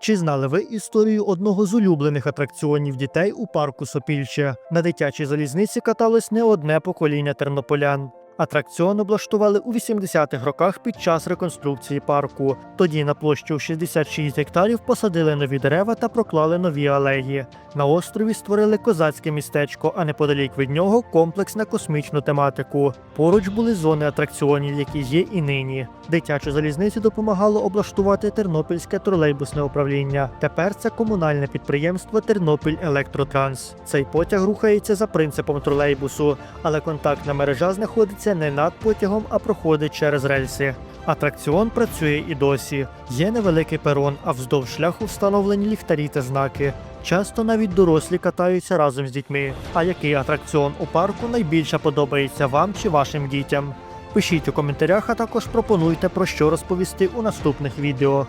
Чи знали ви історію одного з улюблених атракціонів дітей у парку Сопільче? На дитячій залізниці каталось не одне покоління тернополян. Атракціон облаштували у 80-х роках під час реконструкції парку. Тоді на площі у 66 гектарів посадили нові дерева та проклали нові алеї. На острові створили козацьке містечко, а неподалік від нього комплекс на космічну тематику. Поруч були зони атракціонів, які є і нині. Дитячу залізницю допомагало облаштувати Тернопільське тролейбусне управління. Тепер це комунальне підприємство Тернопіль Електротранс. Цей потяг рухається за принципом тролейбусу, але контактна мережа знаходиться не над потягом, а проходить через рельси. Атракціон працює і досі. Є невеликий перон, а вздовж шляху встановлені ліхтарі та знаки. Часто навіть дорослі катаються разом з дітьми. А який атракціон у парку найбільше подобається вам чи вашим дітям? Пишіть у коментарях, а також пропонуйте про що розповісти у наступних відео.